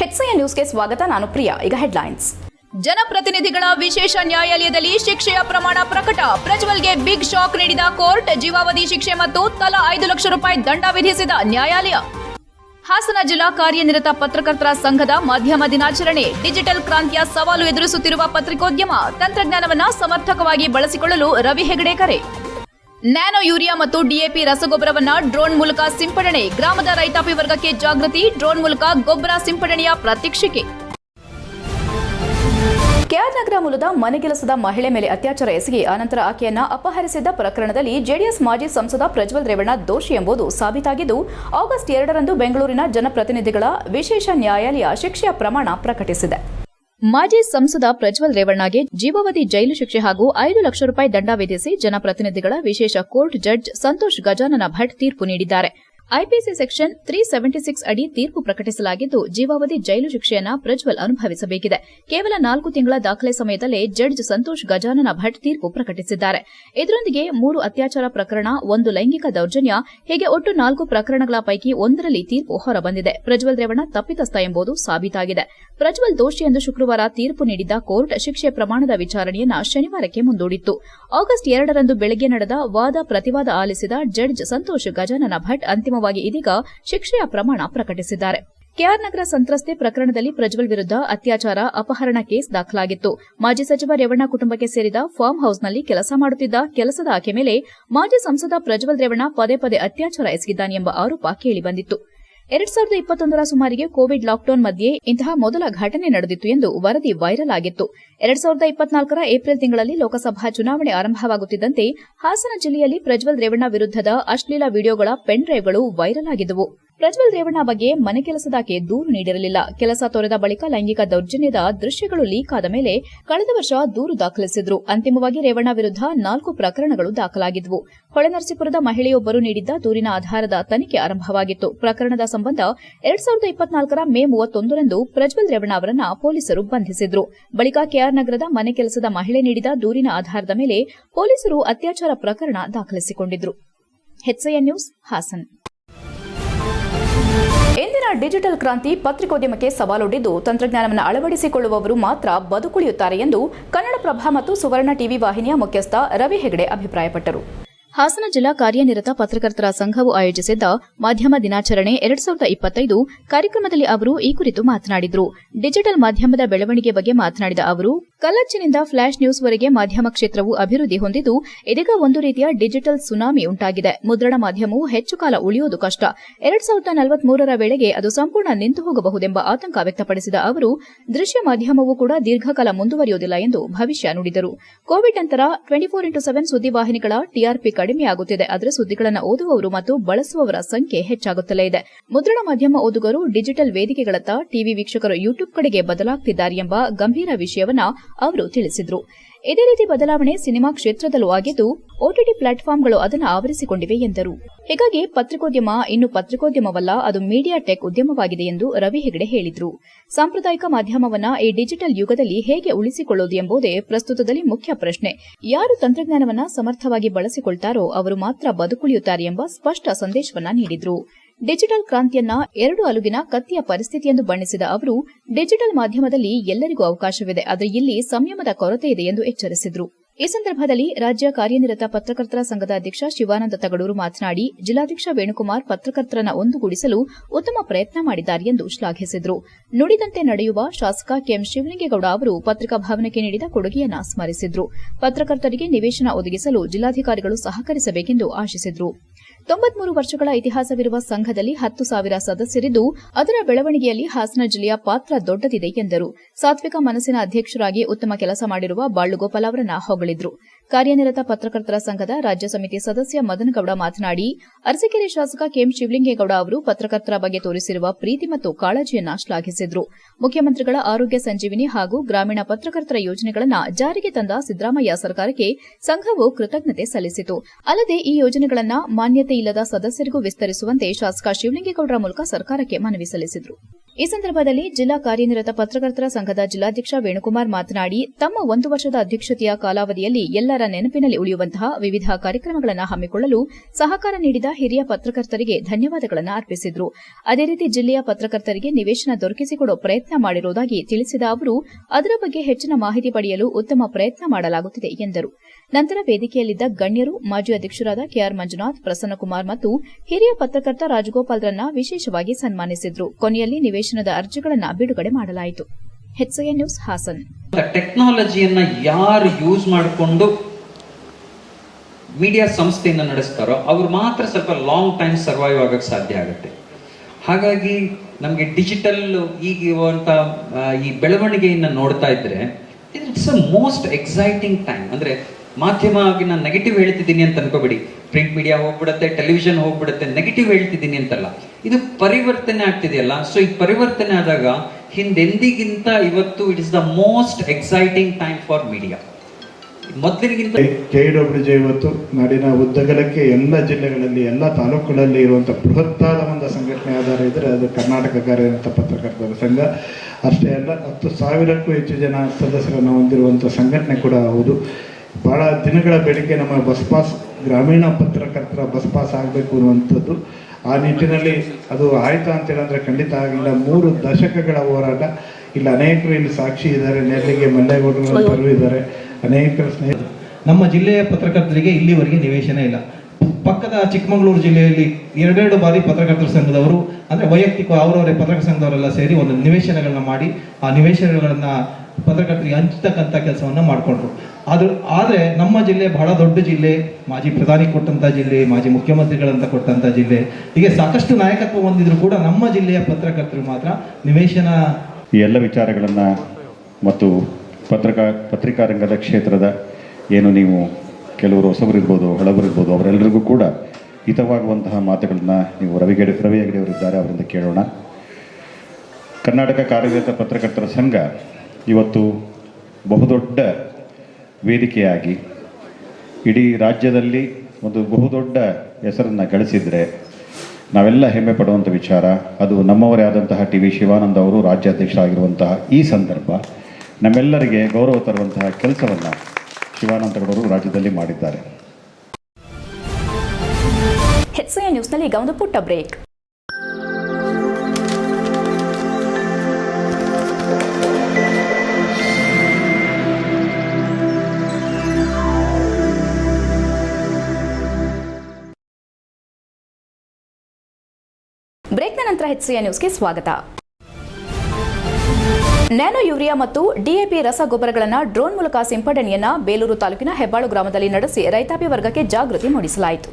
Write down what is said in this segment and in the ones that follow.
ಹೆಚ್ಐ ನ್ಯೂಸ್ಗೆ ಸ್ವಾಗತ, ನಾನು ಪ್ರಿಯಾ. ಈಗ ಹೆಡ್ಲೈನ್ಸ್ ಜನಪ್ರತಿನಿಧಿಗಳ ವಿಶೇಷ ನ್ಯಾಯಾಲಯದಲ್ಲಿ ಶಿಕ್ಷೆಯ ಪ್ರಮಾಣ ಪ್ರಕಟ. ಪ್ರಜ್ವಲ್ಗೆ ಬಿಗ್ ಶಾಕ್ ನೀಡಿದ ಕೋರ್ಟ್ ಜೀವಾವಧಿ ಶಿಕ್ಷೆ ಮತ್ತು ತಲಾ ಐದು ಲಕ್ಷ ರೂಪಾಯಿ ದಂಡ ವಿಧಿಸಿದ ನ್ಯಾಯಾಲಯ. ಹಾಸನ ಜಿಲ್ಲಾ ಕಾರ್ಯನಿರತ ಪತ್ರಕರ್ತರ ಸಂಘದ ಮಾಧ್ಯಮ ದಿನಾಚರಣೆ. ಡಿಜಿಟಲ್ ಕ್ರಾಂತಿಯ ಸವಾಲು ಎದುರಿಸುತ್ತಿರುವ ಪತ್ರಿಕೋದ್ಯಮ. ತಂತ್ರಜ್ಞಾನವನ್ನು ಸಮರ್ಥಕವಾಗಿ ಬಳಸಿಕೊಳ್ಳಲು ರವಿ ಹೆಗಡೆ ಕರೆ. ನ್ಯಾನೋ ಯೂರಿಯಾ ಮತ್ತು ಡಿಎಪಿ ರಸಗೊಬ್ಬರವನ್ನು ಡ್ರೋನ್ ಮೂಲಕ ಸಿಂಪಡಣೆ. ಗ್ರಾಮದ ರೈತಾಪಿ ವರ್ಗಕ್ಕೆ ಜಾಗೃತಿ ಡ್ರೋನ್ ಮೂಲಕ ಗೊಬ್ಬರ ಸಿಂಪಡಣೆಯ ಪ್ರಾತ್ಯಕ್ಷಿಕೆ ಕೆಆರ್ ನಗರ ಮೂಲದ ಮನೆಗೆಲಸದ ಮಹಿಳೆ ಮೇಲೆ ಅತ್ಯಾಚಾರ ಎಸಗಿ ಅನಂತರ ಆಕೆಯನ್ನ ಅಪಹರಿಸಿದ್ದ ಪ್ರಕರಣದಲ್ಲಿ ಜೆಡಿಎಸ್ ಮಾಜಿ ಸಂಸದ ಪ್ರಜ್ವಲ್ ರೇವಣ್ಣ ದೋಷಿ ಎಂಬುದು ಸಾಬೀತಾಗಿದ್ದು, ಆಗಸ್ಟ್ ಎರಡರಂದು ಬೆಂಗಳೂರಿನ ಜನಪ್ರತಿನಿಧಿಗಳ ವಿಶೇಷ ನ್ಯಾಯಾಲಯ ಶಿಕ್ಷೆಯ ಪ್ರಮಾಣ ಪ್ರಕಟಿಸಿದೆ. ಮಾಜಿ ಸಂಸದ ಪ್ರಜ್ವಲ್ ರೇವಣ್ಣಗೆ ಜೀವಾವಧಿ ಜೈಲು ಶಿಕ್ಷೆ ಹಾಗೂ ಐದು ಲಕ್ಷ ರೂಪಾಯಿ ದಂಡ ವಿಧಿಸಿ ಜನಪ್ರತಿನಿಧಿಗಳ ವಿಶೇಷ ಕೋರ್ಟ್ ಜಡ್ಜ್ ಸಂತೋಷ್ ಗಜಾನನ ಭಟ್ ತೀರ್ಪು ನೀಡಿದ್ದಾರೆ. IPC section three seventy six ಅಡಿ ತೀರ್ಪು ಪ್ರಕಟಿಸಲಾಗಿದ್ದು, ಜೀವಾವಧಿ ಜೈಲು ಶಿಕ್ಷೆಯನ್ನ ಪ್ರಜ್ವಲ್ ಅನುಭವಿಸಬೇಕಿದೆ. ಕೇವಲ ನಾಲ್ಕು ತಿಂಗಳ ದಾಖಲೆ ಸಮಯದಲ್ಲೇ ಜಡ್ಜ್ ಸಂತೋಷ್ ಗಜಾನನ ಭಟ್ ತೀರ್ಪು ಪ್ರಕಟಿಸಿದ್ದಾರೆ. ಇದರೊಂದಿಗೆ ಮೂರು ಅತ್ಯಾಚಾರ ಪ್ರಕರಣ, ಒಂದು ಲೈಂಗಿಕ ದೌರ್ಜನ್ಯ, ಹೀಗೆ ಒಟ್ಟು ನಾಲ್ಕು ಪ್ರಕರಣಗಳ ಪೈಕಿ ಒಂದರಲ್ಲಿ ತೀರ್ಪು ಹೊರಬಂದಿದೆ. ಪ್ರಜ್ವಲ್ ರೇವಣ್ಣ ತಪ್ಪಿತಸ್ಥ ಎಂಬುದು ಸಾಬೀತಾಗಿದೆ. ಪ್ರಜ್ವಲ್ ದೋಷಿ ಎಂದು ಶುಕ್ರವಾರ ತೀರ್ಪು ನೀಡಿದ್ದ ಕೋರ್ಟ್ ಶಿಕ್ಷೆ ಪ್ರಮಾಣದ ವಿಚಾರಣೆಯನ್ನ ಶನಿವಾರಕ್ಕೆ ಮುಂದೂಡಿತ್ತು. ಆಗಸ್ಟ್ ಎರಡರಂದು ಬೆಳಗ್ಗೆ ನಡೆದ ವಾದ ಪ್ರತಿವಾದ ಆಲಿಸಿದ ಜಡ್ಜ್ ಸಂತೋಷ್ ಗಜಾನನ ಭಟ್ ಅಂತಿಮವಾಗಿ ಇದೀಗ ಶಿಕ್ಷೆಯ ಪ್ರಮಾಣ ಪ್ರಕಟಿಸಿದ್ದಾರೆ. ಕೆಆರ್ ನಗರ ಸಂತ್ರಸ್ತೆ ಪ್ರಕರಣದಲ್ಲಿ ಪ್ರಜ್ವಲ್ ವಿರುದ್ಧ ಅತ್ಯಾಚಾರ ಅಪಹರಣ ಕೇಸ್ ದಾಖಲಾಗಿತ್ತು. ಮಾಜಿ ಸಚಿವ ರೇವಣ್ಣ ಕುಟುಂಬಕ್ಕೆ ಸೇರಿದ ಫಾರ್ಮ್ ಹೌಸ್ನಲ್ಲಿ ಕೆಲಸ ಮಾಡುತ್ತಿದ್ದ ಕೆಲಸದ ಆಕೆ ಮೇಲೆ ಮಾಜಿ ಸಂಸದ ಪ್ರಜ್ವಲ್ ರೇವಣ್ಣ ಪದೇ ಪದೇ ಅತ್ಯಾಚಾರ ಎಸಗಿದ್ದಾನೆ ಎಂಬ ಆರೋಪ ಕೇಳಿಬಂದಿತ್ತು ಎರಡ್ ಸಾವಿರದ ಇಪ್ಪತ್ತೊಂದರ ಸುಮಾರಿಗೆ ಕೋವಿಡ್ ಲಾಕ್ಡೌನ್ ಮಧ್ಯೆ ಇಂತಹ ಮೊದಲ ಘಟನೆ ನಡೆದಿತ್ತು ಎಂದು ವರದಿ ವೈರಲ್ ಆಗಿತ್ತು. ಎರಡ್ ಸಾವಿರದ ಇಪ್ಪತ್ನಾಲ್ಕರ ಏಪ್ರಿಲ್ ತಿಂಗಳಲ್ಲಿ ಲೋಕಸಭಾ ಚುನಾವಣೆ ಆರಂಭವಾಗುತ್ತಿದ್ದಂತೆ ಹಾಸನ ಜಿಲ್ಲೆಯಲ್ಲಿ ಪ್ರಜ್ವಲ್ ರೇವಣ್ಣ ವಿರುದ್ಧದ ಅಶ್ಲೀಲ ವಿಡಿಯೋಗಳ ಪೆನ್ ಡ್ರೈವ್ಗಳು ವೈರಲ್ ಆಗಿದ್ದವು. ಪ್ರಜ್ವಲ್ ರೇವಣ್ಣ ಬಗ್ಗೆ ಮನೆ ಕೆಲಸದಾಕೆ ದೂರು ನೀಡಿರಲಿಲ್ಲ. ಕೆಲಸ ತೊರೆದ ಬಳಿಕ ಲೈಂಗಿಕ ದೌರ್ಜನ್ಯದ ದೃಶ್ಯಗಳು ಲೀಕ್ ಆದ ಮೇಲೆ ಕಳೆದ ವರ್ಷ ದೂರು ದಾಖಲಿಸಿದ್ರು. ಅಂತಿಮವಾಗಿ ರೇವಣ್ಣ ವಿರುದ್ಧ ನಾಲ್ಕು ಪ್ರಕರಣಗಳು ದಾಖಲಾಗಿದ್ವು. ಹೊಳೆನರಸೀಪುರದ ಮಹಿಳೆಯೊಬ್ಬರು ನೀಡಿದ್ದ ದೂರಿನ ಆಧಾರದ ತನಿಖೆ ಆರಂಭವಾಗಿತ್ತು. ಪ್ರಕರಣದ ಸಂಬಂಧ ಎರಡ್ ಸಾವಿರದ ಇಪ್ಪತ್ನಾಲ್ಕರ ಮೇ ಮೂವತ್ತೊಂದರಂದು ಪ್ರಜ್ವಲ್ ರೇವಣ್ಣ ಅವರನ್ನ ಪೊಲೀಸರು ಬಂಧಿಸಿದ್ರು. ಬಳಿಕ ಕೆಆರ್ ನಗರದ ಮನೆ ಕೆಲಸದ ಮಹಿಳೆ ನೀಡಿದ ದೂರಿನ ಆಧಾರದ ಮೇಲೆ ಪೊಲೀಸರು ಅತ್ಯಾಚಾರ ಪ್ರಕರಣ ದಾಖಲಿಸಿಕೊಂಡಿದ್ರು. ನ್ಯೂಸ್ ಹಾಸನ್. ಡಿಜಿಟಲ್ ಕ್ರಾಂತಿ ಪತ್ರಿಕೋದ್ಯಮಕ್ಕೆ ಸವಾಲೊಡ್ಡಿದ್ದು, ತಂತ್ರಜ್ಞಾನವನ್ನು ಅಳವಡಿಸಿಕೊಳ್ಳುವವರು ಮಾತ್ರ ಬದುಕುಳಿಯುತ್ತಾರೆ ಎಂದು ಕನ್ನಡಪ್ರಭ ಮತ್ತು ಸುವರ್ಣ ಟಿವಿ ವಾಹಿನಿಯ ಮುಖ್ಯಸ್ಥ ರವಿ ಹೆಗಡೆ ಅಭಿಪ್ರಾಯಪಟ್ಟರು. ಹಾಸನ ಜಿಲ್ಲಾ ಕಾರ್ಯನಿರತ ಪತ್ರಕರ್ತರ ಸಂಘವು ಆಯೋಜಿಸಿದ್ದ ಮಾಧ್ಯಮ ದಿನಾಚರಣೆ ಎರಡ್ ಸಾವಿರದ ಇಪ್ಪತ್ತೈದು ಕಾರ್ಯಕ್ರಮದಲ್ಲಿ ಅವರು ಈ ಕುರಿತು ಮಾತನಾಡಿದರು. ಡಿಜಿಟಲ್ ಮಾಧ್ಯಮದ ಬೆಳವಣಿಗೆ ಬಗ್ಗೆ ಮಾತನಾಡಿದ ಅವರು, ಕಲ್ಲಚ್ಚಿನಿಂದ ಫ್ಲಾಶ್ ನ್ಯೂಸ್ವರೆಗೆ ಮಾಧ್ಯಮ ಕ್ಷೇತ್ರವು ಅಭಿವೃದ್ಧಿ ಹೊಂದಿದ್ದು, ಇದೀಗ ಒಂದು ರೀತಿಯ ಡಿಜಿಟಲ್ ಸುನಾಮಿ ಉಂಟಾಗಿದೆ. ಮುದ್ರಣ ಮಾಧ್ಯಮವು ಹೆಚ್ಚು ಕಾಲ ಉಳಿಯುವುದು ಕಷ್ಟ. ಎರಡ್ ಸಾವಿರದ ನಲವತ್ಮೂರರ ವೇಳೆಗೆ ಅದು ಸಂಪೂರ್ಣ ನಿಂತು ಹೋಗಬಹುದೆಂಬ ಆತಂಕ ವ್ಯಕ್ತಪಡಿಸಿದ ಅವರು, ದೃಶ್ಯ ಮಾಧ್ಯಮವು ಕೂಡ ದೀರ್ಘಕಾಲ ಮುಂದುವರಿಯುವುದಿಲ್ಲ ಎಂದು ಭವಿಷ್ಯ ನುಡಿದರು. ಕೋವಿಡ್ ನಂತರ ಟ್ವೆಂಟಿ ಫೋರ್ ಇಂಟು ಸೆವೆನ್ ಸುದ್ದಿವಾಹಿನಿಗಳ ಟಿಆರ್ಪಿ ಕಡಿಮೆಯಾಗುತ್ತಿದೆ ಆದರೆ ಸುದ್ದಿಗಳನ್ನು ಓದುವವರು ಮತ್ತು ಬಳಸುವವರ ಸಂಖ್ಯೆ ಹೆಚ್ಚಾಗುತ್ತಲೇ ಇದೆ. ಮುದ್ರಣ ಮಾಧ್ಯಮ ಓದುಗರು ಡಿಜಿಟಲ್ ವೇದಿಕೆಗಳತ್ತ ಟಿವಿ ವೀಕ್ಷಕರು ಯೂಟ್ಯೂಬ್ ಕಡೆಗೆ ಬದಲಾಗುತ್ತಿದ್ದಾರೆ ಎಂಬ ಗಂಭೀರ ವಿಷಯವನ್ನ ಅವರು ತಿಳಿಸಿದರು. ಇದೇ ರೀತಿ ಬದಲಾವಣೆ ಸಿನಿಮಾ ಕ್ಷೇತ್ರದಲ್ಲೂ ಆಗಿದ್ದು ಓಟಿಟಿ ಪ್ಲಾಟ್ಫಾರ್ಮ್ಗಳು ಅದನ್ನು ಆವರಿಸಿಕೊಂಡಿವೆ ಎಂದರು. ಹೀಗಾಗಿ ಪತ್ರಿಕೋದ್ಯಮ ಇನ್ನು ಪತ್ರಿಕೋದ್ಯಮವಲ್ಲ, ಅದು ಮೀಡಿಯಾ ಟೆಕ್ ಉದ್ಯಮವಾಗಿದೆ ಎಂದು ರವಿ ಹೆಗಡೆ ಹೇಳಿದರು. ಸಾಂಪ್ರದಾಯಿಕ ಮಾಧ್ಯಮವನ್ನ ಈ ಡಿಜಿಟಲ್ ಯುಗದಲ್ಲಿ ಹೇಗೆ ಉಳಿಸಿಕೊಳ್ಳುವುದು ಎಂಬುದೇ ಪ್ರಸ್ತುತದಲ್ಲಿ ಮುಖ್ಯ ಪ್ರಶ್ನೆ. ಯಾರು ತಂತ್ರಜ್ಞಾನವನ್ನ ಸಮರ್ಥವಾಗಿ ಬಳಸಿಕೊಳ್ತಾರೋ, ಅವರು ಮಾತ್ರ ಬದುಕುಳಿಯುತ್ತಾರೆ ಎಂಬ ಸ್ಪಷ್ಟ ಸಂದೇಶವನ್ನ ನೀಡಿದರು. ಡಿಜಿಟಲ್ ಕ್ರಾಂತಿಯನ್ನ ಎರಡು ಅಲುಗಿನ ಕತ್ತಿಯ ಪರಿಸ್ಥಿತಿ ಎಂದು ಬಣ್ಣಿಸಿದ ಅವರು, ಡಿಜಿಟಲ್ ಮಾಧ್ಯಮದಲ್ಲಿ ಎಲ್ಲರಿಗೂ ಅವಕಾಶವಿದೆ, ಆದರೆ ಇಲ್ಲಿ ಸಂಯಮದ ಕೊರತೆ ಇದೆ ಎಂದು ಎಚ್ಚರಿಸಿದರು. ಈ ಸಂದರ್ಭದಲ್ಲಿ ರಾಜ್ಯ ಕಾರ್ಯನಿರತ ಪತ್ರಕರ್ತರ ಸಂಘದ ಅಧ್ಯಕ್ಷ ಶಿವಾನಂದ ತಗಡೂರು ಮಾತನಾಡಿ, ಜಿಲ್ಲಾಧ್ಯಕ್ಷ ವೇಣುಕುಮಾರ್ ಪತ್ರಕರ್ತರನ್ನ ಒಂದುಗೂಡಿಸಲು ಉತ್ತಮ ಪ್ರಯತ್ನ ಮಾಡಿದ್ದಾರೆ ಎಂದು ಶ್ಲಾಘಿಸಿದರು. ನುಡಿದಂತೆ ನಡೆಯುವ ಶಾಸಕ ಕೆಎಂ ಶಿವಲಿಂಗೇಗೌಡ ಅವರು ಪತ್ರಿಕಾ ಭವನಕ್ಕೆ ನೀಡಿದ ಕೊಡುಗೆಯನ್ನ ಸ್ಮರಿಸಿದರು. ಪತ್ರಕರ್ತರಿಗೆ ನಿವೇಶನ ಒದಗಿಸಲು ಜಿಲ್ಲಾಧಿಕಾರಿಗಳು ಸಹಕರಿಸಬೇಕೆಂದು ಆಶಿಸಿದರು. ತೊಂಬತ್ಮೂರು ವರ್ಷಗಳ ಇತಿಹಾಸವಿರುವ ಸಂಘದಲ್ಲಿ ಹತ್ತು ಸಾವಿರ ಸದಸ್ಯರಿದ್ದು, ಅದರ ಬೆಳವಣಿಗೆಯಲ್ಲಿ ಹಾಸನ ಜಿಲ್ಲೆಯ ಪಾತ್ರ ದೊಡ್ಡದಿದೆ ಎಂದರು. ಸಾತ್ವಿಕ ಮನಸ್ಸಿನ ಅಧ್ಯಕ್ಷರಾಗಿ ಉತ್ತಮ ಕೆಲಸ ಮಾಡಿರುವ ಬಾಳುಗೋಪಾಲ್ ಅವರನ್ನ ಹೊಗಳಿದ್ರು. ಕಾರ್ಯನಿರತ ಪತ್ರಕರ್ತರ ಸಂಘದ ರಾಜ್ಯ ಸಮಿತಿ ಸದಸ್ಯ ಮದನಗೌಡ ಮಾತನಾಡಿ, ಅರಸೀಕೆರೆ ಶಾಸಕ ಕೆಎಂ ಶಿವಲಿಂಗೇಗೌಡ ಅವರು ಪತ್ರಕರ್ತರ ಬಗ್ಗೆ ತೋರಿಸಿರುವ ಪ್ರೀತಿ ಮತ್ತು ಕಾಳಜಿಯನ್ನು ಶ್ಲಾಘಿಸಿದರು. ಮುಖ್ಯಮಂತ್ರಿಗಳ ಆರೋಗ್ಯ ಸಂಜೀವಿನಿ ಹಾಗೂ ಗ್ರಾಮೀಣ ಪತ್ರಕರ್ತರ ಯೋಜನೆಗಳನ್ನು ಜಾರಿಗೆ ತಂದ ಸಿದ್ದರಾಮಯ್ಯ ಸರ್ಕಾರಕ್ಕೆ ಸಂಘವು ಕೃತಜ್ಞತೆ ಸಲ್ಲಿಸಿತು. ಅಲ್ಲದೆ ಈ ಯೋಜನೆಗಳನ್ನು ಮಾನ್ಯತೆ ಇಲ್ಲದ ಸದಸ್ಯರಿಗೂ ವಿಸ್ತರಿಸುವಂತೆ ಶಾಸಕ ಶಿವಲಿಂಗೇಗೌಡರ ಮೂಲಕ ಸರ್ಕಾರಕ್ಕೆ ಮನವಿ ಸಲ್ಲಿಸಿದರು. ಈ ಸಂದರ್ಭದಲ್ಲಿ ಜಿಲ್ಲಾ ಕಾರ್ಯನಿರತ ಪತ್ರಕರ್ತರ ಸಂಘದ ಜಿಲ್ಲಾಧ್ಯಕ್ಷ ವೇಣುಕುಮಾರ್ ಮಾತನಾಡಿ, ತಮ್ಮ ಒಂದು ವರ್ಷದ ಅಧ್ಯಕ್ಷತೆಯ ಕಾಲಾವಧಿಯಲ್ಲಿ ಎಲ್ಲರ ನೆನಪಿನಲ್ಲಿ ಉಳಿಯುವಂತಹ ವಿವಿಧ ಕಾರ್ಯಕ್ರಮಗಳನ್ನು ಹಮ್ಮಿಕೊಳ್ಳಲು ಸಹಕಾರ ನೀಡಿದ ಹಿರಿಯ ಪತ್ರಕರ್ತರಿಗೆ ಧನ್ಯವಾದಗಳನ್ನು ಅರ್ಪಿಸಿದರು. ಅದೇ ರೀತಿ ಜಿಲ್ಲೆಯ ಪತ್ರಕರ್ತರಿಗೆ ನಿವೇಶನ ದೊರಕಿಸಿಕೊಡೋ ಪ್ರಯತ್ನ ಮಾಡಿರುವುದಾಗಿ ತಿಳಿಸಿದ ಅವರು, ಅದರ ಬಗ್ಗೆ ಹೆಚ್ಚಿನ ಮಾಹಿತಿ ಪಡೆಯಲು ಉತ್ತಮ ಪ್ರಯತ್ನ ಮಾಡಲಾಗುತ್ತಿದೆ ಎಂದರು. ನಂತರ ವೇದಿಕೆಯಲ್ಲಿದ್ದ ಗಣ್ಯರು, ಮಾಜಿ ಅಧ್ಯಕ್ಷರಾದ ಕೆಆರ್ ಮಂಜುನಾಥ್, ಪ್ರಸನ್ನಕುಮಾರ್ ಮತ್ತು ಹಿರಿಯ ಪತ್ರಕರ್ತ ರಾಜಗೋಪಾಲ್ರನ್ನ ವಿಶೇಷವಾಗಿ ಸನ್ಮಾನಿಸಿದರು. ಕೊನೆಯಲ್ಲಿ ನಿವೇಶನದ ಅರ್ಜಿಗಳನ್ನು ಬಿಡುಗಡೆ ಮಾಡಲಾಯಿತು. HA news Haasan. ಟೆಕ್ನಾಲಜಿಯನ್ನ ಯಾರು ಯೂಸ್ ಮಾಡಿಕೊಂಡು ಮೀಡಿಯಾ ಸಂಸ್ಥೆಯಿಂದ ನಡೆಸ್ತಾರೋ ಅವ್ರು ಮಾತ್ರ ಸ್ವಲ್ಪ ಲಾಂಗ್ ಟೈಮ್ ಸರ್ವೈವ್ ಆಗಕ್ಕೆ ಸಾಧ್ಯ ಆಗುತ್ತೆ. ಹಾಗಾಗಿ ನಮಗೆ ಡಿಜಿಟಲ್ ಈಗ ಇರುವಂತ ಈ ಬೆಳವಣಿಗೆಯನ್ನ ನೋಡ್ತಾ ಇದ್ರೆ it's a most exciting time. ಅಂದ್ರೆ ಮಾಧ್ಯಮ ಆಗಿ ನಾನು ನೆಗೆಟಿವ್ ಹೇಳ್ತಿದ್ದೀನಿ ಅಂತ ಅನ್ಕೋಬೇಡಿ. ಪ್ರಿಂಟ್ ಮೀಡಿಯಾ ಹೋಗ್ಬಿಡುತ್ತೆ ಟೆಲಿವಿಷನ್ ಹೋಗ್ಬಿಡುತ್ತೆ ನೆಗೆಟಿವ್ ಹೇಳ್ತಿದ್ದೀನಿ ಅಂತಲ್ಲ. ಇದು ಪರಿವರ್ತನೆ ಆಗ್ತಿದೆಯಲ್ಲ? ಸೊ ಈ ಪರಿವರ್ತನೆ ಆದಾಗ ಹಿಂದೆಂದಿಗಿಂತ ಇವತ್ತು it is the most exciting time for media ಮೊದಲಿಗಿಂತ ಕೆ ಡಬ್ಲ್ಯೂ ಜೆ ಇವತ್ತು ನಾಡಿನ ಉದ್ದಗಲಕ್ಕೆ ಎಲ್ಲ ಜಿಲ್ಲೆಗಳಲ್ಲಿ, ಎಲ್ಲ ತಾಲೂಕುಗಳಲ್ಲಿ ಇರುವಂಥ ಬೃಹತ್ತಾದ ಒಂದು ಸಂಘಟನೆ ಆಧಾರ ಇದ್ದರೆ ಅದು ಕರ್ನಾಟಕ ಕಾರ್ಯ ಪತ್ರಕರ್ತರ ಸಂಘ. ಅಷ್ಟೇ ಅಲ್ಲ, ಹತ್ತು ಸಾವಿರಕ್ಕೂ ಹೆಚ್ಚು ಜನ ಸದಸ್ಯರನ್ನು ಹೊಂದಿರುವಂಥ ಸಂಘಟನೆ ಕೂಡ ಹೌದು. ಭಾಳ ದಿನಗಳ ಬೇಡಿಕೆ ನಮ್ಮ ಬಸ್ ಪಾಸ್ ಗ್ರಾಮೀಣ ಪತ್ರಕರ್ತರ ಬಸ್ ಪಾಸ್ ಆಗಬೇಕು ಅನ್ನುವಂಥದ್ದು. ಆ ನಿಟ್ಟಿನಲ್ಲಿ ಅದು ಆಯಿತು ಅಂತ ಹೇಳಿದ್ರೆ ಖಂಡಿತ ಆಗಿಲ್ಲ. ಮೂರು ದಶಕಗಳ ಹೋರಾಟ. ಇಲ್ಲಿ ಅನೇಕರು ಇಲ್ಲಿ ಸಾಕ್ಷಿ ಇದ್ದಾರೆ. ನೆರಳಿಗೆ ಮಲ್ಲೇಗೌಡರು ಇದ್ದಾರೆ ಅನೇಕರು ಸ್ನೇಹಿತರು. ನಮ್ಮ ಜಿಲ್ಲೆಯ ಪತ್ರಕರ್ತರಿಗೆ ಇಲ್ಲಿವರೆಗೆ ನಿವೇಶನ ಇಲ್ಲ. ಪಕ್ಕದ ಚಿಕ್ಕಮಗಳೂರು ಜಿಲ್ಲೆಯಲ್ಲಿ ಎರಡೆರಡು ಬಾರಿ ಪತ್ರಕರ್ತರ ಸಂಘದವರು, ಅಂದರೆ ವೈಯಕ್ತಿಕ ಅವರವರೇ ಪತ್ರಕರ್ತ ಸಂಘದವರೆಲ್ಲ ಸೇರಿ ಒಂದು ನಿವೇಶನಗಳನ್ನ ಮಾಡಿ, ಆ ನಿವೇಶನಗಳನ್ನ ಪತ್ರಕರ್ತರಿಗೆ ಹಂಚತಕ್ಕಂಥ ಕೆಲಸವನ್ನು ಮಾಡಿಕೊಂಡ್ರು. ಆದ್ರೆ ಆದರೆ ನಮ್ಮ ಜಿಲ್ಲೆ ಬಹಳ ದೊಡ್ಡ ಜಿಲ್ಲೆ, ಮಾಜಿ ಪ್ರಧಾನಿ ಕೊಟ್ಟಂಥ ಜಿಲ್ಲೆ, ಮಾಜಿ ಮುಖ್ಯಮಂತ್ರಿಗಳಂತ ಕೊಟ್ಟಂಥ ಜಿಲ್ಲೆ. ಹೀಗೆ ಸಾಕಷ್ಟು ನಾಯಕತ್ವ ಹೊಂದಿದ್ರು ಕೂಡ ನಮ್ಮ ಜಿಲ್ಲೆಯ ಪತ್ರಕರ್ತರು ಮಾತ್ರ ನಿವೇಶನ ಈ ಎಲ್ಲ ವಿಚಾರಗಳನ್ನು ಮತ್ತು ಪತ್ರಕಾ ಪತ್ರಿಕಾ ರಂಗದ ಕ್ಷೇತ್ರದ ಏನು ನೀವು ಕೆಲವರು ಹೊಸಬರಿರ್ಬೋದು ಹಳಬರಿರ್ಬೋದು ಅವರೆಲ್ಲರಿಗೂ ಕೂಡ ಹಿತವಾಗುವಂತಹ ಮಾತುಗಳನ್ನು ನೀವು ರವಿಗೆಡೆ ರವಿ ಹೆಗಡೆಯವರಿದ್ದಾರೆ ಅವರಿಂದ ಕೇಳೋಣ. ಕರ್ನಾಟಕ ಕಾರ್ಯನಿರತ ಪತ್ರಕರ್ತರ ಸಂಘ ಇವತ್ತು ಬಹುದೊಡ್ಡ ವೇದಿಕೆಯಾಗಿ ಇಡೀ ರಾಜ್ಯದಲ್ಲಿ ಒಂದು ಬಹುದೊಡ್ಡ ಹೆಸರನ್ನು ಗಳಿಸಿದರೆ ನಾವೆಲ್ಲ ಹೆಮ್ಮೆ ಪಡುವಂಥ ವಿಚಾರ. ಅದು ನಮ್ಮವರೇ ಆದಂತಹ ಟಿ ವಿ ಶಿವಾನಂದ ಅವರು ರಾಜ್ಯಾಧ್ಯಕ್ಷರಾಗಿರುವಂತಹ ಈ ಸಂದರ್ಭ ನಮ್ಮೆಲ್ಲರಿಗೆ ಗೌರವ ತರುವಂತಹ ಕೆಲಸವನ್ನು ಶಿವಾನಂದಗೌಡರು ರಾಜ್ಯದಲ್ಲಿ ಮಾಡಿದ್ದಾರೆ. ಹೆಚ್ಐ ನ್ಯೂಸ್ನಲ್ಲಿ ಈಗ ಒಂದು ಪುಟ್ಟ ಬ್ರೇಕ್. ಬ್ರೇಕ್ನ ನಂತರ ಹೆಚ್ಸಿಯ ನ್ಯೂಸ್ಗೆ ಸ್ವಾಗತ. ನ್ಯಾನೋ ಯೂರಿಯಾ ಮತ್ತು ಡಿಎಪಿ ರಸಗೊಬ್ಬರಗಳನ್ನು ಡ್ರೋನ್ ಮೂಲಕ ಸಿಂಪಡಣೆಯನ್ನ ಬೇಲೂರು ತಾಲೂಕಿನ ಹೆಬ್ಬಾಳು ಗ್ರಾಮದಲ್ಲಿ ನಡೆಸಿ ರೈತಾಪಿ ವರ್ಗಕ್ಕೆ ಜಾಗೃತಿ ಮೂಡಿಸಲಾಯಿತು.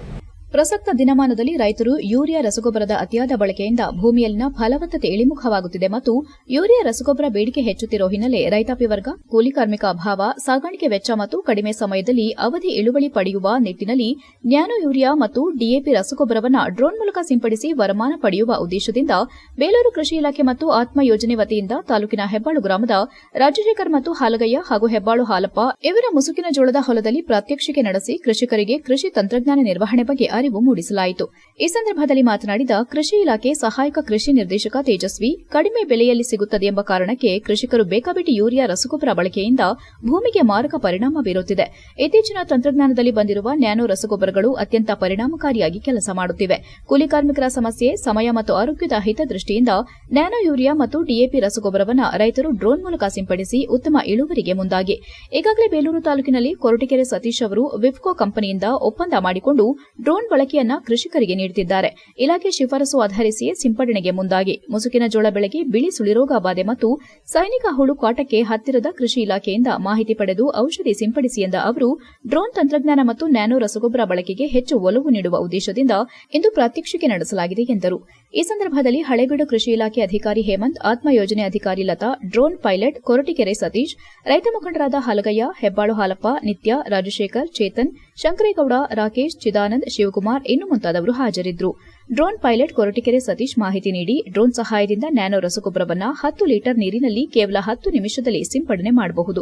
ಪ್ರಸಕ್ತ ದಿನಮಾನದಲ್ಲಿ ರೈತರು ಯೂರಿಯಾ ರಸಗೊಬ್ಬರದ ಅತಿಯಾದ ಬಳಕೆಯಿಂದ ಭೂಮಿಯಲ್ಲಿನ ಫಲವತ್ತತೆ ಇಳಿಮುಖವಾಗುತ್ತಿದೆ ಮತ್ತು ಯೂರಿಯಾ ರಸಗೊಬ್ಬರ ಬೇಡಿಕೆ ಹೆಚ್ಚುತ್ತಿರುವ ಹಿನ್ನೆಲೆ ರೈತಾಪಿ ವರ್ಗ, ಕೂಲಿ ಕಾರ್ಮಿಕ ಅಭಾವ, ಸಾಗಾಣಿಕೆ ವೆಚ್ಚ ಮತ್ತು ಕಡಿಮೆ ಸಮಯದಲ್ಲಿ ಅವಧಿ ಇಳುವಳಿ ಪಡೆಯುವ ನಿಟ್ಟನಲ್ಲಿ ನ್ಯಾನೋ ಯೂರಿಯಾ ಮತ್ತು ಡಿಎಪಿ ರಸಗೊಬ್ಬರವನ್ನು ಡ್ರೋನ್ ಮೂಲಕ ಸಿಂಪಡಿಸಿ ವರಮಾನ ಪಡೆಯುವ ಉದ್ದೇಶದಿಂದ ಬೇಲೂರು ಕೃಷಿ ಇಲಾಖೆ ಮತ್ತು ಆತ್ಮ ಯೋಜನೆ ವತಿಯಿಂದ ತಾಲೂಕಿನ ಹೆಬ್ಬಾಳು ಗ್ರಾಮದ ರಾಜಶೇಖರ್ ಮತ್ತು ಹಾಲಗಯ್ಯ ಹಾಗೂ ಹೆಬ್ಬಾಳು ಹಾಲಪ್ಪ ಇವರ ಮುಸುಕಿನ ಜೋಳದ ಹೊಲದಲ್ಲಿ ಪ್ರಾತ್ಯಕ್ಷಿಕೆ ನಡೆಸಿ ಕೃಷಿಕರಿಗೆ ಕೃಷಿ ತಂತ್ರಜ್ಞಾನ ನಿರ್ವಹಣೆ ಬಗ್ಗೆ ಅರಿವು ಮೂಡಿಸಲಾಯಿತು. ಈ ಸಂದರ್ಭದಲ್ಲಿ ಮಾತನಾಡಿದ ಕೃಷಿ ಇಲಾಖೆ ಸಹಾಯಕ ಕೃಷಿ ನಿರ್ದೇಶಕ ತೇಜಸ್ವಿ, ಕಡಿಮೆ ಬೆಲೆಯಲ್ಲಿ ಸಿಗುತ್ತದೆ ಎಂಬ ಕಾರಣಕ್ಕೆ ಕೃಷಿಕರು ಬೇಕಾಬಿಟ್ಟಿ ಯೂರಿಯಾ ರಸಗೊಬ್ಬರ ಬಳಕೆಯಿಂದ ಭೂಮಿಗೆ ಮಾರಕ ಪರಿಣಾಮ ಬೀರುತ್ತಿದೆ. ಇತ್ತೀಚಿನ ತಂತ್ರಜ್ಞಾನದಲ್ಲಿ ಬಂದಿರುವ ನ್ಯಾನೋ ರಸಗೊಬ್ಬರಗಳು ಅತ್ಯಂತ ಪರಿಣಾಮಕಾರಿಯಾಗಿ ಕೆಲಸ ಮಾಡುತ್ತಿವೆ. ಕೂಲಿ ಕಾರ್ಮಿಕರ ಸಮಸ್ಯೆ, ಸಮಯ ಮತ್ತು ಆರೋಗ್ಯದ ಹಿತದೃಷ್ಟಿಯಿಂದ ನ್ಯಾನೋ ಯೂರಿಯಾ ಮತ್ತು ಡಿಎಪಿ ರಸಗೊಬ್ಬರವನ್ನು ರೈತರು ಡ್ರೋನ್ ಮೂಲಕ ಸಿಂಪಡಿಸಿ ಉತ್ತಮ ಇಳುವರಿಗೆ ಮುಂದಾಗಿ. ಈಗಾಗಲೇ ಬೇಲೂರು ತಾಲೂಕಿನಲ್ಲಿ ಕೊರಟಗೆರೆ ಸತೀಶ್ ಅವರು ವಿಫ್ಕೋ ಕಂಪನಿಯಿಂದ ಒಪ್ಪಂದ ಮಾಡಿಕೊಂಡು ಡ್ರೋನ್ ಬಳಕೆಯನ್ನ ಕೃಷಿಕರಿಗೆ ನೀಡುತ್ತಿದ್ದಾರೆ. ಇಲಾಖೆ ಶಿಫಾರಸು ಆಧರಿಸಿಯೇ ಸಿಂಪಡಣೆಗೆ ಮುಂದಾಗಿ. ಮುಸುಕಿನ ಜೋಳ ಬೆಳೆಗೆ ಬಿಳಿ ಸುಳಿರೋಗ ಬಾಧೆ ಮತ್ತು ಸೈನಿಕ ಹುಳು ಕಾಟಕ್ಕೆ ಹತ್ತಿರದ ಕೃಷಿ ಇಲಾಖೆಯಿಂದ ಮಾಹಿತಿ ಪಡೆದು ಔಷಧಿ ಸಿಂಪಡಿಸಿ ಎಂದ ಅವರು, ಡ್ರೋನ್ ತಂತ್ರಜ್ಞಾನ ಮತ್ತು ನ್ಯಾನೋ ರಸಗೊಬ್ಬರ ಬಳಕೆಗೆ ಹೆಚ್ಚು ಒಲವು ನೀಡುವ ಉದ್ದೇಶದಿಂದ ಇಂದು ಪ್ರಾತ್ಯಕ್ಷಿಕೆ ನಡೆಸಲಾಗಿದೆ ಎಂದರು. ಈ ಸಂದರ್ಭದಲ್ಲಿ ಹಳೆಬೀಡು ಕೃಷಿ ಇಲಾಖೆ ಅಧಿಕಾರಿ ಹೇಮಂತ್, ಆತ್ಮ ಯೋಜನೆ ಅಧಿಕಾರಿ ಲತಾ, ಡ್ರೋನ್ ಪೈಲಟ್ ಕೊರಟಿಕೆರೆ ಸತೀಶ್, ರೈತ ಮುಖಂಡರಾದ ಹಲಗಯ್ಯ, ಹೆಬ್ಬಾಳು ಹಾಲಪ್ಪ, ನಿತ್ಯ, ರಾಜಶೇಖರ್, ಚೇತನ್, ಶಂಕರೇಗೌಡ, ರಾಕೇಶ್, ಚಿದಾನಂದ್ ಶಿವಕುಮಾರ್ ಇನ್ನು ಮುಂತಾದವರು ಹಾಜರಿದ್ದರು. ಡ್ರೋನ್ ಪೈಲಟ್ ಕೊರಟಿಕೆರೆ ಸತೀಶ್ ಮಾಹಿತಿ ನೀಡಿ, ಡ್ರೋನ್ ಸಹಾಯದಿಂದ ನ್ಯಾನೋ ರಸಗೊಬ್ಬರವನ್ನು ಹತ್ತು ಲೀಟರ್ ನೀರಿನಲ್ಲಿ ಕೇವಲ ಹತ್ತು ನಿಮಿಷದಲ್ಲಿ ಸಿಂಪಡಣೆ ಮಾಡಬಹುದು.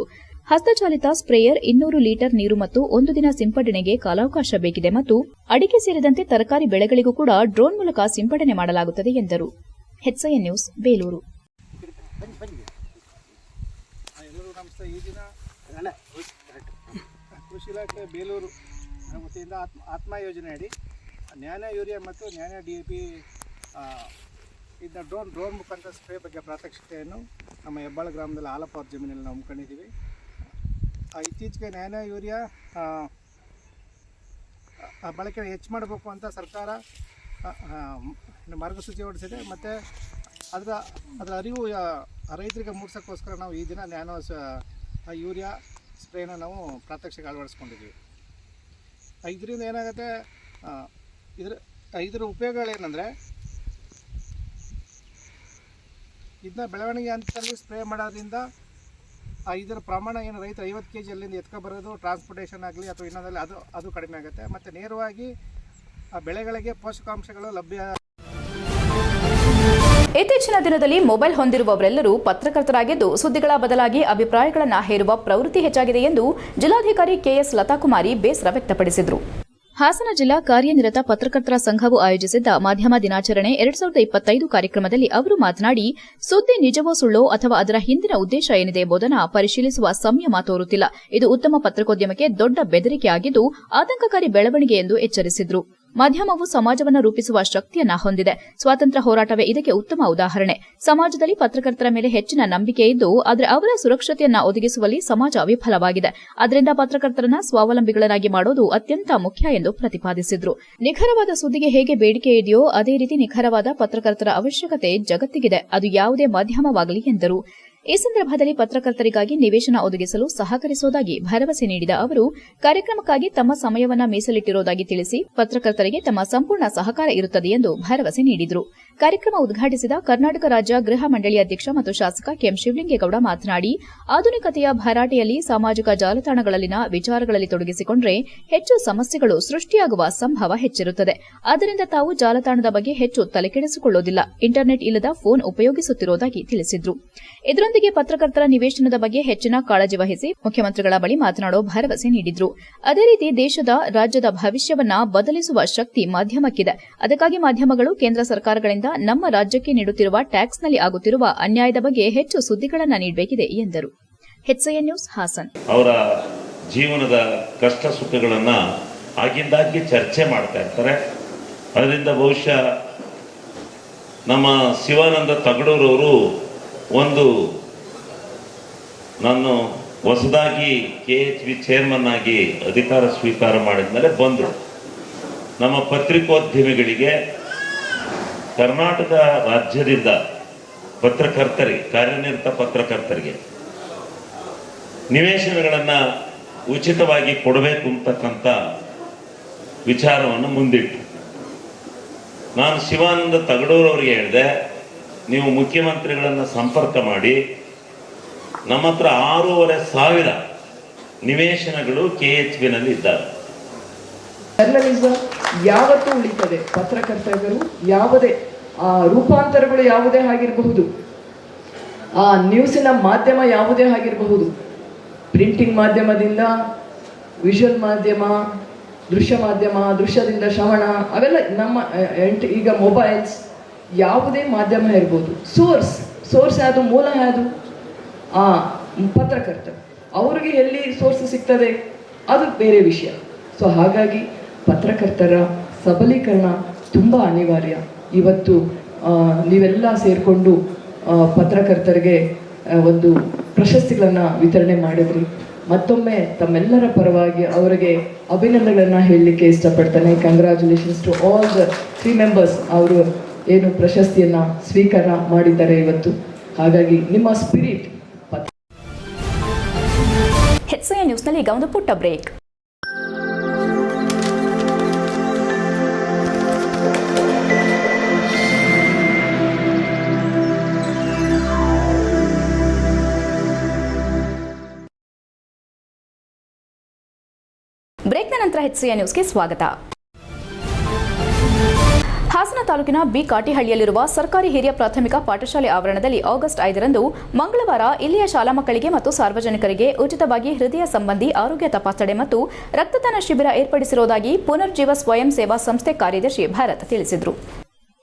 ಹಸ್ತಚಾಲಿತ ಸ್ಪ್ರೇಯರ್ ಇನ್ನೂರು ಲೀಟರ್ ನೀರು ಮತ್ತು ಒಂದು ದಿನ ಸಿಂಪಡಣೆಗೆ ಕಾಲಾವಕಾಶ ಬೇಕಿದೆ ಮತ್ತು ಅಡಿಕೆ ಸೇರಿದಂತೆ ತರಕಾರಿ ಬೆಳೆಗಳಿಗೂ ಕೂಡ ಡ್ರೋನ್ ಮೂಲಕ ಸಿಂಪಡಣೆ ಮಾಡಲಾಗುತ್ತದೆ ಎಂದರು. ನ್ಯೂಸ್, ಬೇಲೂರು. ಕೃಷಿ ಇಲಾಖೆ ಬೇಲೂರು ವತಿಯಿಂದ ಆತ್ಮ ಆತ್ಮ ಯೋಜನೆ ಅಡಿ, ನ್ಯಾನ ಯೂರಿಯಾ ಮತ್ತು ನ್ಯಾನ ಡಿ ಎ ಪಿ ಇದನ್ನ ಡ್ರೋನ್ ಡ್ರೋನ್ ಮುಖಾಂತರ ಸ್ಪ್ರೇ ಬಗ್ಗೆ ಪ್ರಾತ್ಯಕ್ಷಿಕೆಯನ್ನು ನಮ್ಮ ಹೆಬ್ಬಾಳ ಗ್ರಾಮದಲ್ಲಿ ಆಲಪ್ಪ ಅವ್ರ ಜಮೀನಲ್ಲಿ ನಾವು ಹಮ್ಮಿಕೊಂಡಿದ್ದೀವಿ. ಇತ್ತೀಚೆಗೆ ನ್ಯಾನ ಯೂರಿಯಾ ಬಳಕೆ ಹೆಚ್ಚು ಮಾಡಬೇಕು ಅಂತ ಸರ್ಕಾರ ಮಾರ್ಗಸೂಚಿ ಹೊರಡಿಸಿದೆ. ಮತ್ತು ಅದರ ಅದರ ಅರಿವು ರೈತರಿಗೆ ಮೂಡಿಸೋಕ್ಕೋಸ್ಕರ ನಾವು ಈ ದಿನ ನ್ಯಾನೋ ಯೂರಿಯಾ ಸ್ಪ್ರೇನ ನಾವು ಪ್ರಾತ್ಯಕ್ಷಿಕ ಅಳವಡಿಸ್ಕೊಂಡಿದ್ದೀವಿ. ಇದರಿಂದ ಏನಾಗುತ್ತೆ ಇದರ, ಇದ್ರ ಉಪಯೋಗಗಳೇನೆಂದರೆ, ಇದನ್ನ ಬೆಳವಣಿಗೆ ಹಂತದಲ್ಲಿ ಸ್ಪ್ರೇ ಮಾಡೋದ್ರಿಂದ ಇದರ ಪ್ರಮಾಣ ಏನು, ರೈತ ಐವತ್ತು ಕೆ ಜಿ ಅಲ್ಲಿಂದ ಎತ್ಕೊ ಬರೋದು ಟ್ರಾನ್ಸ್ಪೋರ್ಟೇಷನ್ ಆಗಲಿ ಅಥವಾ ಇನ್ನೊಂದಲ್ಲಿ ಅದು ಅದು ಕಡಿಮೆ ಆಗುತ್ತೆ. ಮತ್ತು ನೇರವಾಗಿ ಆ ಬೆಳೆಗಳಿಗೆ ಪೋಷಕಾಂಶಗಳು ಲಭ್ಯ ಇತ್ತೀಚಿನ ದಿನದಲ್ಲಿ ಮೊಬೈಲ್ ಹೊಂದಿರುವವರೆಲ್ಲರೂ ಪತ್ರಕರ್ತರಾಗಿದ್ದು ಸುದ್ದಿಗಳ ಬದಲಾಗಿ ಅಭಿಪ್ರಾಯಗಳನ್ನು ಹೇರುವ ಪ್ರವೃತ್ತಿ ಹೆಚ್ಚಾಗಿದೆ ಎಂದು ಜಿಲ್ಲಾಧಿಕಾರಿ ಕೆಎಸ್ ಲತಾಕುಮಾರಿ ಬೇಸರ ವ್ಯಕ್ತಪಡಿಸಿದರು. ಹಾಸನ ಜಿಲ್ಲಾ ಕಾರ್ಯನಿರತ ಪತ್ರಕರ್ತರ ಸಂಘವು ಆಯೋಜಿಸಿದ್ದ ಮಾಧ್ಯಮ ದಿನಾಚರಣೆ ಎರಡ್ ಸಾವಿರದ ಇಪ್ಪತ್ತೈದು ಕಾರ್ಯಕ್ರಮದಲ್ಲಿ ಅವರು ಮಾತನಾಡಿ, ಸುದ್ದಿ ನಿಜವೋ ಸುಳ್ಳೋ ಅಥವಾ ಅದರ ಹಿಂದಿನ ಉದ್ದೇಶ ಏನಿದೆ ಎಂಬುದನ್ನು ಪರಿಶೀಲಿಸುವ ಸಂಯಮ ತೋರುತ್ತಿಲ್ಲ. ಇದು ಉತ್ತಮ ಪತ್ರಿಕೋದ್ಯಮಕ್ಕೆ ದೊಡ್ಡ ಬೆದರಿಕೆಯಾಗಿದ್ದು, ಆತಂಕಕಾರಿ ಬೆಳವಣಿಗೆ ಎಂದು ಎಚ್ಚರಿಸಿದರು. ಮಾಧ್ಯಮವು ಸಮಾಜವನ್ನು ರೂಪಿಸುವ ಶಕ್ತಿಯನ್ನ ಹೊಂದಿದೆ. ಸ್ವಾತಂತ್ರ್ಯ ಹೋರಾಟವೇ ಇದಕ್ಕೆ ಉತ್ತಮ ಉದಾಹರಣೆ. ಸಮಾಜದಲ್ಲಿ ಪತ್ರಕರ್ತರ ಮೇಲೆ ಹೆಚ್ಚಿನ ನಂಬಿಕೆ ಇದ್ದು, ಆದರೆ ಅವರ ಸುರಕ್ಷತೆಯನ್ನ ಒದಗಿಸುವಲ್ಲಿ ಸಮಾಜ ವಿಫಲವಾಗಿದೆ. ಅದರಿಂದ ಪತ್ರಕರ್ತರನ್ನ ಸ್ವಾವಲಂಬಿಗಳನ್ನಾಗಿ ಮಾಡೋದು ಅತ್ಯಂತ ಮುಖ್ಯ ಎಂದು ಪ್ರತಿಪಾದಿಸಿದ್ರು. ನಿಖರವಾದ ಸುದ್ದಿಗೆ ಹೇಗೆ ಬೇಡಿಕೆ ಇದೆಯೋ, ಅದೇ ರೀತಿ ನಿಖರವಾದ ಪತ್ರಕರ್ತರ ಅವಶ್ಯಕತೆ ಜಗತ್ತಿಗಿದೆ. ಅದು ಯಾವುದೇ ಮಾಧ್ಯಮವಾಗಲಿ ಎಂದರು. ಈ ಸಂದರ್ಭದಲ್ಲಿ ಪತ್ರಕರ್ತರಿಗಾಗಿ ನಿವೇಶನ ಒದಗಿಸಲು ಸಹಕರಿಸುವುದಾಗಿ ಭರವಸೆ ನೀಡಿದ ಅವರು, ಕಾರ್ಯಕ್ರಮಕ್ಕಾಗಿ ತಮ್ಮ ಸಮಯವನ್ನ ಮೀಸಲಿಟ್ಟಿರುವುದಾಗಿ ತಿಳಿಸಿ ಪತ್ರಕರ್ತರಿಗೆ ತಮ್ಮ ಸಂಪೂರ್ಣ ಸಹಕಾರ ಇರುತ್ತದೆ ಎಂದು ಭರವಸೆ ನೀಡಿದರು. ಕಾರ್ಯಕ್ರಮ ಉದ್ಘಾಟಿಸಿದ ಕರ್ನಾಟಕ ರಾಜ್ಯ ಗೃಹ ಮಂಡಳಿ ಅಧ್ಯಕ್ಷ ಮತ್ತು ಶಾಸಕ ಕೆಎಂ ಶಿವಲಿಂಗೇಗೌಡ ಮಾತನಾಡಿ, ಆಧುನಿಕತೆಯ ಭರಾಟೆಯಲ್ಲಿ ಸಾಮಾಜಿಕ ಜಾಲತಾಣಗಳಲ್ಲಿನ ವಿಚಾರಗಳಲ್ಲಿ ತೊಡಗಿಸಿಕೊಂಡರೆ ಹೆಚ್ಚು ಸಮಸ್ಯೆಗಳು ಸೃಷ್ಟಿಯಾಗುವ ಸಂಭವ ಹೆಚ್ಚಿರುತ್ತದೆ. ಆದ್ದರಿಂದ ತಾವು ಜಾಲತಾಣದ ಬಗ್ಗೆ ಹೆಚ್ಚು ತಲೆಕೆಡಿಸಿಕೊಳ್ಳುವುದಿಲ್ಲ ಇಂಟರ್ನೆಟ್ ಇಲ್ಲದ ಫೋನ್ ಉಪಯೋಗಿಸುತ್ತಿರುವುದಾಗಿ ತಿಳಿಸಿದ್ರು. ಇದರೊಂದಿಗೆ ಪತ್ರಕರ್ತರ ನಿವೇಶನದ ಬಗ್ಗೆ ಹೆಚ್ಚಿನ ಕಾಳಜಿ ವಹಿಸಿ ಮುಖ್ಯಮಂತ್ರಿಗಳ ಬಳಿ ಮಾತನಾಡೋ ಭರವಸೆ ನೀಡಿದ್ರು. ಅದೇ ರೀತಿ ದೇಶದ ರಾಜ್ಯದ ಭವಿಷ್ಯವನ್ನ ಬದಲಿಸುವ ಶಕ್ತಿ ಮಾಧ್ಯಮಕ್ಕಿದೆ. ಅದಕ್ಕಾಗಿ ಮಾಧ್ಯಮಗಳು ಕೇಂದ್ರ ಸರ್ಕಾರಗಳಿಂದ ನಮ್ಮ ರಾಜ್ಯಕ್ಕೆ ನೀಡುತ್ತಿರುವ ಟ್ಯಾಕ್ಸ್ನಲ್ಲಿ ಆಗುತ್ತಿರುವ ಅನ್ಯಾಯದ ಬಗ್ಗೆ ಹೆಚ್ಚು ಸುದ್ದಿಗಳನ್ನು ನೀಡಬೇಕಿದೆ ಎಂದರು. ನ್ಯೂಸ್ ಹಾಸನ್. ಅವರ ಜೀವನದ ಕಷ್ಟ ಸುಖಗಳನ್ನ ಆಗಿಂದಾಗ್ಗೆ ಚರ್ಚೆ ಮಾಡ್ತಾ ಇರ್ತಾರೆ. ಅದರಿಂದ ಬಹುಶಃ ನಮ್ಮ ಶಿವಾನಂದ ತಗಡೂರವರು ಒಂದು ನಾನು ಹೊಸದಾಗಿ ಕೆ ಎಚ್ ವಿ ಚೇರ್ಮನ್ ಆಗಿ ಅಧಿಕಾರ ಸ್ವೀಕಾರ ಮಾಡಿದ ಮೇಲೆ ಬಂದರು. ನಮ್ಮ ಪತ್ರಿಕೋದ್ಯಮಿಗಳಿಗೆ ಕರ್ನಾಟಕ ರಾಜ್ಯದಿಂದ ಪತ್ರಕರ್ತರಿಗೆ, ಕಾರ್ಯನಿರತ ಪತ್ರಕರ್ತರಿಗೆ ನಿವೇಶನಗಳನ್ನು ಉಚಿತವಾಗಿ ಕೊಡಬೇಕು ಅಂತಕ್ಕಂಥ ವಿಚಾರವನ್ನು ಮುಂದಿಟ್ಟು ನಾನು ಶಿವಾನಂದ ತಗಡೂರವರಿಗೆ ಹೇಳಿದೆ ನೀವು ಮುಖ್ಯಮಂತ್ರಿಗಳನ್ನು ಸಂಪರ್ಕ ಮಾಡಿ ನಮ್ಮ ಹತ್ರ ಆರೂವರೆ ಸಾವಿರ ನಿವೇಶನಗಳು ಕೆ ಎಚ್ ಬಿನಲ್ಲಿ ಇದ್ದಾವೆ. ಜರ್ನಲಿಸಂ ಯಾವತ್ತೂ ಉಳಿತದೆ. ಪತ್ರಕರ್ತರು ಯಾವುದೇ ಆ, ರೂಪಾಂತರಗಳು ಯಾವುದೇ ಆಗಿರಬಹುದು. ಆ ನ್ಯೂಸಿನ ಮಾಧ್ಯಮ ಯಾವುದೇ ಆಗಿರಬಹುದು. ಪ್ರಿಂಟಿಂಗ್ ಮಾಧ್ಯಮದಿಂದ ವಿಷುವಲ್ ಮಾಧ್ಯಮ ದೃಶ್ಯ ಮಾಧ್ಯಮ ದೃಶ್ಯದಿಂದ ಶ್ರವಣ ಅವೆಲ್ಲ ನಮ್ಮ ಈಗ ಮೊಬೈಲ್ಸ್ ಯಾವುದೇ ಮಾಧ್ಯಮ ಇರ್ಬೋದು. ಸೋರ್ಸ್ ಸೋರ್ಸ್ ಯಾವುದು? ಮೂಲ ಯಾವುದು? ಆ, ಪತ್ರಕರ್ತ. ಅವರಿಗೆ ಎಲ್ಲಿ ಸೋರ್ಸ್ ಸಿಗ್ತದೆ? ಅದು ಬೇರೆ ವಿಷಯ. ಸೊ ಹಾಗಾಗಿ ಪತ್ರಕರ್ತರ ಸಬಲೀಕರಣ ತುಂಬ ಅನಿವಾರ್ಯ. ಇವತ್ತು ನೀವೆಲ್ಲ ಸೇರಿಕೊಂಡು ಪತ್ರಕರ್ತರಿಗೆ ಒಂದು ಪ್ರಶಸ್ತಿಗಳನ್ನು ವಿತರಣೆ ಮಾಡಿದ್ರಿ. ಮತ್ತೊಮ್ಮೆ ತಮ್ಮೆಲ್ಲರ ಪರವಾಗಿ ಅವರಿಗೆ ಅಭಿನಂದನೆಗಳನ್ನು ಹೇಳಲಿಕ್ಕೆ ಇಷ್ಟಪಡ್ತಾನೆ. Congratulations to all the three members ಅವರು ಏನು ಪ್ರಶಸ್ತಿಯನ್ನು ಸ್ವೀಕಾರ ಮಾಡಿದ್ದಾರೆ ಇವತ್ತು. ಹಾಗಾಗಿ ನಿಮ್ಮ ಸ್ಪಿರಿಟ್ ನ್ಯೂಸ್ನಲ್ಲಿ ಈಗ ಒಂದು ಪುಟ್ಟ ಬ್ರೇಕ್. ಬ್ರೇಕ್ನ ನಂತರ ಹೆಚ್ಸಿಯ ನ್ಯೂಸ್ಗೆ ಸ್ವಾಗತ. ಹಾಸನ ತಾಲೂಕಿನ ಬಿ ಕಾಟಿಹಳ್ಳಿಯಲ್ಲಿರುವ ಸರ್ಕಾರಿ ಹಿರಿಯ ಪ್ರಾಥಮಿಕ ಪಾಠಶಾಲೆ ಆವರಣದಲ್ಲಿ ಆಗಸ್ಟ್ ಐದರಂದು ಮಂಗಳವಾರ ಇಲ್ಲಿಯ ಶಾಲಾ ಮಕ್ಕಳಿಗೆ ಮತ್ತು ಸಾರ್ವಜನಿಕರಿಗೆ ಉಚಿತವಾಗಿ ಹೃದಯ ಸಂಬಂಧಿ ಆರೋಗ್ಯ ತಪಾಸಣೆ ಮತ್ತು ರಕ್ತದಾನ ಶಿಬಿರ ಏರ್ಪಡಿಸಿರುವುದಾಗಿ ಪುನರ್ಜೀವ ಸ್ವಯಂ ಸೇವಾ ಸಂಸ್ಥೆ ಕಾರ್ಯದರ್ಶಿ ಭಾರತ್ ತಿಳಿಸಿದರು.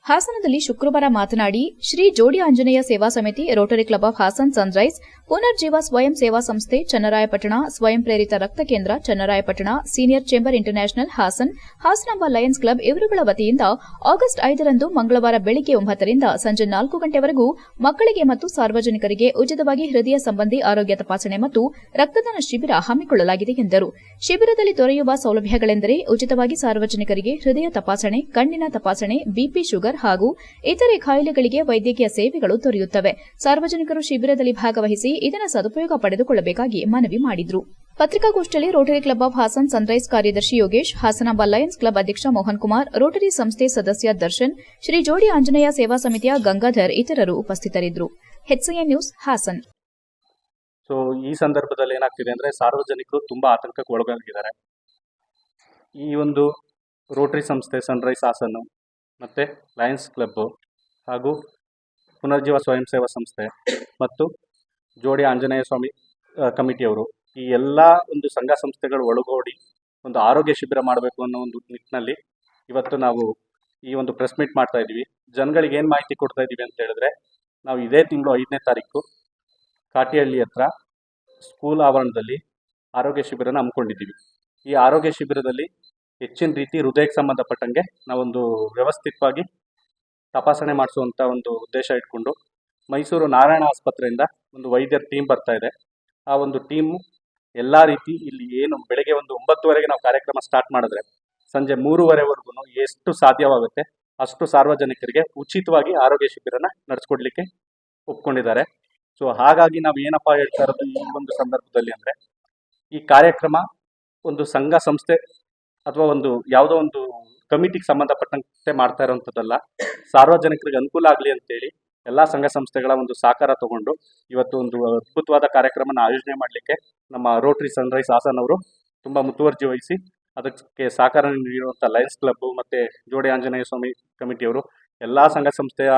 ಹಾಸನದಲ್ಲಿ ಶುಕ್ರವಾರ ಮಾತನಾಡಿ, ಶ್ರೀ ಜೋಡಿ ಆಂಜನೇಯ ಸೇವಾ ಸಮಿತಿ, Rotary Club of Hassan Sunrise, ಪುನರ್ಜೀವ ಸ್ವಯಂ ಸೇವಾ ಸಂಸ್ಥೆ, ಚನ್ನರಾಯಪಟ್ಟಣ, ಸ್ವಯಂ ಪ್ರೇರಿತ ರಕ್ತ ಕೇಂದ್ರ, Channarayapatna, Senior Chamber International Hassan Hasanamba Lions Club ಇವರುಗಳ ವತಿಯಿಂದ ಆಗಸ್ಟ್ ಐದರಂದು ಮಂಗಳವಾರ ಬೆಳಗ್ಗೆ ಒಂಬತ್ತರಿಂದ ಸಂಜೆ ನಾಲ್ಕು ಗಂಟೆವರೆಗೂ ಮಕ್ಕಳಿಗೆ ಮತ್ತು ಸಾರ್ವಜನಿಕರಿಗೆ ಉಚಿತವಾಗಿ ಹೃದಯ ಸಂಬಂಧಿ ಆರೋಗ್ಯ ತಪಾಸಣೆ ಮತ್ತು ರಕ್ತದಾನ ಶಿಬಿರ ಹಮ್ಮಿಕೊಳ್ಳಲಾಗಿದೆ ಎಂದರು. ಶಿಬಿರದಲ್ಲಿ ದೊರೆಯುವ ಸೌಲಭ್ಯಗಳೆಂದರೆ ಉಚಿತವಾಗಿ ಸಾರ್ವಜನಿಕರಿಗೆ ಹೃದಯ ತಪಾಸಣೆ, ಕಣ್ಣಿನ ತಪಾಸಣೆ ಬಿಪಿ ಶುಗರ್ ಹಾಗೂ ಇತರೆ ಕಾಯಿಲೆಗಳಿಗೆ ವೈದ್ಯಕೀಯ ಸೇವೆಗಳು ದೊರೆಯುತ್ತವೆ. ಸಾರ್ವಜನಿಕರು ಶಿಬಿರದಲ್ಲಿ ಭಾಗವಹಿಸಿ ಇದರ ಸದುಪಯೋಗ ಪಡೆದುಕೊಳ್ಳಬೇಕಾಗಿ ಮನವಿ ಮಾಡಿದ್ರು. ಪತ್ರಿಕಾಗೋಷ್ಠಿಯಲ್ಲಿ Rotary Club of Hassan Sunrise ಕಾರ್ಯದರ್ಶಿ ಯೋಗೇಶ್ ಹಾಸನಾಂಬ ಲಯನ್ಸ್ ಕ್ಲಬ್ ಅಧ್ಯಕ್ಷ ಮೋಹನ್ ಕುಮಾರ್, ರೋಟರಿ ಸಂಸ್ಥೆ ಸದಸ್ಯ ದರ್ಶನ್, ಶ್ರೀ ಜೋಡಿ ಆಂಜನೇಯ ಸೇವಾ ಸಮಿತಿಯ ಗಂಗಾಧರ್ ಇತರರು ಉಪಸ್ಥಿತರಿದ್ದರು. HCN news, Haasan. ಸೊ, ಈ ಸಂದರ್ಭದಲ್ಲಿ ಏನಾಗ್ತಿದೆ ಅಂದ್ರೆ ಸಾರ್ವಜನಿಕರು ತುಂಬಾ ಆತಂಕಕ್ಕೆ ಒಳಗಾಗಿದ್ದಾರೆ. ಈ ಒಂದು ರೋಟರಿ ಸಂಸ್ಥೆ ಸನ್ರೈಸ್ ಹಾಸನ್ನು ಮತ್ತು ಲಯನ್ಸ್ ಕ್ಲಬ್ಬು ಹಾಗೂ ಪುನರ್ಜೀವ ಸ್ವಯಂ ಸೇವಾ ಸಂಸ್ಥೆ ಮತ್ತು ಜೋಡಿ ಆಂಜನೇಯ ಸ್ವಾಮಿ ಕಮಿಟಿಯವರು ಈ ಎಲ್ಲ ಒಂದು ಸಂಘ ಸಂಸ್ಥೆಗಳು ಒಳಗೋಡಿ ಒಂದು ಆರೋಗ್ಯ ಶಿಬಿರ ಮಾಡಬೇಕು ಅನ್ನೋ ಒಂದು ನಿಟ್ಟಿನಲ್ಲಿ ಇವತ್ತು ನಾವು ಈ ಒಂದು ಪ್ರೆಸ್ ಮೀಟ್ ಮಾಡ್ತಾ ಇದ್ದೀವಿ. ಜನಗಳಿಗೆ ಏನು ಮಾಹಿತಿ ಕೊಡ್ತಾ ಇದ್ದೀವಿ ಅಂತ ಹೇಳಿದ್ರೆ, ನಾವು ಇದೇ ತಿಂಗಳು ಐದನೇ ತಾರೀಕು ಕಾಟಿಹಳ್ಳಿ ಹತ್ರ ಸ್ಕೂಲ್ ಆವರಣದಲ್ಲಿ ಆರೋಗ್ಯ ಶಿಬಿರನ ಹಮ್ಮಿಕೊಂಡಿದ್ದೀವಿ. ಈ ಆರೋಗ್ಯ ಶಿಬಿರದಲ್ಲಿ ಹೆಚ್ಚಿನ ರೀತಿ ಹೃದಯಕ್ಕೆ ಸಂಬಂಧಪಟ್ಟಂಗೆ ನಾವೊಂದು ವ್ಯವಸ್ಥಿತವಾಗಿ ತಪಾಸಣೆ ಮಾಡಿಸುವಂಥ ಒಂದು ಉದ್ದೇಶ ಇಟ್ಕೊಂಡು ಮೈಸೂರು ನಾರಾಯಣ ಆಸ್ಪತ್ರೆಯಿಂದ ಒಂದು ವೈದ್ಯರ ಟೀಮ್ ಬರ್ತಾ ಇದೆ. ಆ ಒಂದು ಟೀಮು ಎಲ್ಲ ರೀತಿ ಇಲ್ಲಿ ಏನು ಬೆಳಗ್ಗೆ ಒಂದು ಒಂಬತ್ತುವರೆಗೆ ನಾವು ಕಾರ್ಯಕ್ರಮ ಸ್ಟಾರ್ಟ್ ಮಾಡಿದ್ರೆ ಸಂಜೆ ಮೂರುವರೆವರೆಗೂ ಎಷ್ಟು ಸಾಧ್ಯವಾಗುತ್ತೆ ಅಷ್ಟು ಸಾರ್ವಜನಿಕರಿಗೆ ಉಚಿತವಾಗಿ ಆರೋಗ್ಯ ಶಿಬಿರನ ನಡೆಸ್ಕೊಡ್ಲಿಕ್ಕೆ ಒಪ್ಕೊಂಡಿದ್ದಾರೆ. ಸೊ ಹಾಗಾಗಿ ನಾವು ಏನಪ್ಪ ಹೇಳ್ತಾ ಇರೋದು ಈ ಒಂದು ಸಂದರ್ಭದಲ್ಲಿ ಅಂದರೆ ಈ ಕಾರ್ಯಕ್ರಮ ಒಂದು ಸಂಘ ಸಂಸ್ಥೆ ಅಥವಾ ಒಂದು ಯಾವುದೋ ಒಂದು ಕಮಿಟಿಗೆ ಸಂಬಂಧಪಟ್ಟಂತೆ ಮಾಡ್ತಾ ಇರೋವಂಥದ್ದಲ್ಲ, ಸಾರ್ವಜನಿಕರಿಗೆ ಅನುಕೂಲ ಆಗಲಿ ಅಂತೇಳಿ ಎಲ್ಲ ಸಂಘ ಸಂಸ್ಥೆಗಳ ಒಂದು ಸಹಕಾರ ತಗೊಂಡು ಇವತ್ತು ಒಂದು ಅದ್ಭುತವಾದ ಕಾರ್ಯಕ್ರಮನ ಆಯೋಜನೆ ಮಾಡಲಿಕ್ಕೆ ನಮ್ಮ ರೋಟ್ರಿ ಸನ್ರೈಸ್ ಹಾಸನ್ ಅವರು ತುಂಬ ಮುತುವರ್ಜಿ ವಹಿಸಿ, ಅದಕ್ಕೆ ಸಹಕಾರ ನೀಡಿರುವಂಥ ಲಯನ್ಸ್ ಕ್ಲಬ್ ಮತ್ತು ಜೋಡಿ ಆಂಜನೇಯ ಸ್ವಾಮಿ ಕಮಿಟಿಯವರು ಎಲ್ಲ ಸಂಘ ಸಂಸ್ಥೆಯ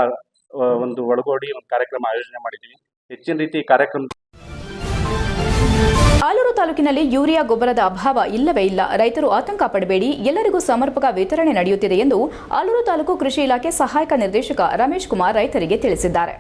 ಒಂದು ಒಳಗೋಡಿ ಒಂದು ಕಾರ್ಯಕ್ರಮ ಆಯೋಜನೆ ಮಾಡಿದ್ದೀವಿ. ಹೆಚ್ಚಿನ ರೀತಿ ಕಾರ್ಯಕ್ರಮ ಆಲೂರು ತಾಲೂಕಿನಲ್ಲಿ ಯೂರಿಯಾ ಗೊಬ್ಬರದ ಅಭಾವ ಇಲ್ಲವೇ ಇಲ್ಲ. ರೈತರು ಆತಂಕ ಪಡಬೇಡಿ. ಎಲ್ಲರಿಗೂ ಸಮರ್ಪಕ ವಿತರಣೆ ನಡೆಯುತ್ತಿದೆ ಎಂದು ಆಲೂರು ತಾಲೂಕು ಕೃಷಿ ಇಲಾಖೆ ಸಹಾಯಕ ನಿರ್ದೇಶಕ ರಮೇಶ್ ಕುಮಾರ್ ರೈತರಿಗೆ ತಿಳಿಸಿದ್ದಾರೆ.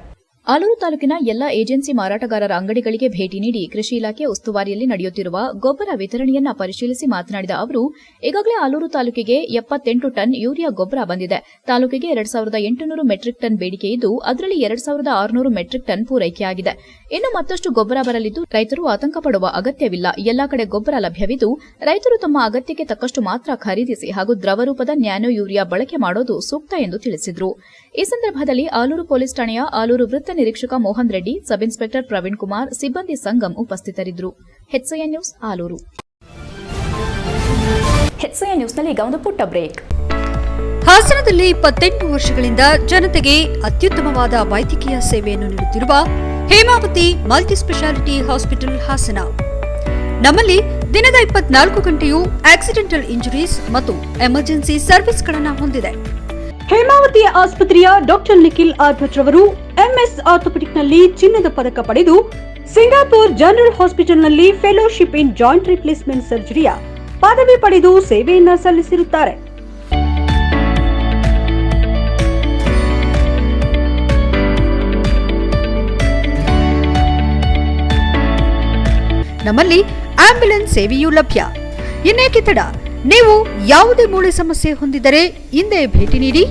ಆಲೂರು ತಾಲೂಕಿನ ಎಲ್ಲಾ ಏಜೆನ್ಸಿ ಮಾರಾಟಗಾರರ ಅಂಗಡಿಗಳಿಗೆ ಭೇಟಿ ನೀಡಿ ಕೃಷಿ ಇಲಾಖೆ ಉಸ್ತುವಾರಿಯಲ್ಲಿ ನಡೆಯುತ್ತಿರುವ ಗೊಬ್ಬರ ವಿತರಣೆಯನ್ನ ಪರಿಶೀಲಿಸಿ ಮಾತನಾಡಿದ ಅವರು, ಈಗಾಗಲೇ ಆಲೂರು ತಾಲೂಕಿಗೆ ಎಪ್ಪತ್ತೆಂಟು ಟನ್ ಯೂರಿಯಾ ಗೊಬ್ಬರ ಬಂದಿದೆ. ತಾಲೂಕಿಗೆ ಎರಡ್ ಸಾವಿರದ ಎಂಟುನೂರು ಮೆಟ್ರಿಕ್ ಟನ್ ಬೇಡಿಕೆ ಇದ್ದು, ಅದರಲ್ಲಿ ಎರಡ್ ಸಾವಿರದ ಆರುನೂರು ಮೆಟ್ರಿಕ್ ಟನ್ ಪೂರೈಕೆಯಾಗಿದೆ. ಇನ್ನು ಮತ್ತಷ್ಟು ಗೊಬ್ಬರ ಬರಲಿದ್ದು, ರೈತರು ಆತಂಕ ಪಡುವ ಅಗತ್ಯವಿಲ್ಲ. ಎಲ್ಲಾ ಕಡೆ ಗೊಬ್ಬರ ಲಭ್ಯವಿದ್ದು, ರೈತರು ತಮ್ಮ ಅಗತ್ಯಕ್ಕೆ ತಕ್ಕಷ್ಟು ಮಾತ್ರ ಖರೀದಿಸಿ ಹಾಗೂ ದ್ರವರೂಪದ ನ್ಯಾನೋ ಯೂರಿಯಾ ಬಳಕೆ ಮಾಡೋದು ಸೂಕ್ತ ಎಂದು ತಿಳಿಸಿದರು. ಈ ಸಂದರ್ಭದಲ್ಲಿ ಆಲೂರು ಪೊಲೀಸ್ ಠಾಣೆಯ ಆಲೂರು ವೃತ್ತ ನಿರೀಕ್ಷಕ ಮೋಹನ್ ರೆಡ್ಡಿ ಸಬ್ ಇನ್ಸ್ಪೆಕ್ಟರ್ ಪ್ರವೀಣ್ ಕುಮಾರ್ ಸಿಬ್ಬಂದಿ ಸಂಗಮ್ ಉಪಸ್ಥಿತರಿದ್ದರು. HIN news Alur. ಹೆಚ್ಐಎನ್ ನ್ಯೂಸ್ನಲ್ಲಿ ಈಗ ಒಂದು ಪುಟ್ಟ ಬ್ರೇಕ್. ಹಾಸನದಲ್ಲಿ ಇಪ್ಪತ್ತೆಂಟು ವರ್ಷಗಳಿಂದ ಜನತೆಗೆ ಅತ್ಯುತ್ತಮವಾದ ವೈದ್ಯಕೀಯ ಸೇವೆಯನ್ನು ನೀಡುತ್ತಿರುವ Hemavathi Multi Speciality Hospital Hassan. ನಮ್ಮಲ್ಲಿ ದಿನದ ಇಪ್ಪತ್ನಾಲ್ಕು ಗಂಟೆಯೂ ಆಕ್ಸಿಡೆಂಟಲ್ ಇಂಜುರೀಸ್ ಮತ್ತು ಎಮರ್ಜೆನ್ಸಿ ಸರ್ವಿಸ್ಗಳನ್ನು ಹೊಂದಿದೆ. ಹೇಮಾವತಿ ಆಸ್ಪತ್ರೆಯ ಡಾಕ್ಟರ್ ನಿಖಿಲ್ ಆರ್ ಭಟ್ ರವರು ಎಂಎಸ್ ಆರ್ಥೋಪೆಡಿಕ್ನಲ್ಲಿ ಚಿನ್ನದ ಪದಕ ಪಡೆದು ಸಿಂಗಾಪುರ್ ಜನರಲ್ ಹಾಸ್ಪಿಟಲ್ನಲ್ಲಿ ಫೆಲೋಶಿಪ್ ಇನ್ ಜಾಯಿಂಟ್ ರಿಪ್ಲೇಸ್ಮೆಂಟ್ ಸರ್ಜರಿಯ ಪದವಿ ಪಡೆದು ಸೇವೆಯನ್ನ ಸಲ್ಲಿಸಿರುತ್ತಾರೆ. ನಮ್ಮಲ್ಲಿ ಆಂಬ್ಯುಲೆನ್ಸ್ ಸೇವೆಯೂ ಲಭ್ಯ. ಇನ್ನೇಕೆ ತಡ? ನೀವು ಯಾವುದೇ ಮೂಳೆ ಸಮಸ್ಯೆ ಹೊಂದಿದರೆ ಹಿಂದೆ ಭೇಟಿ ನೀಡಿ.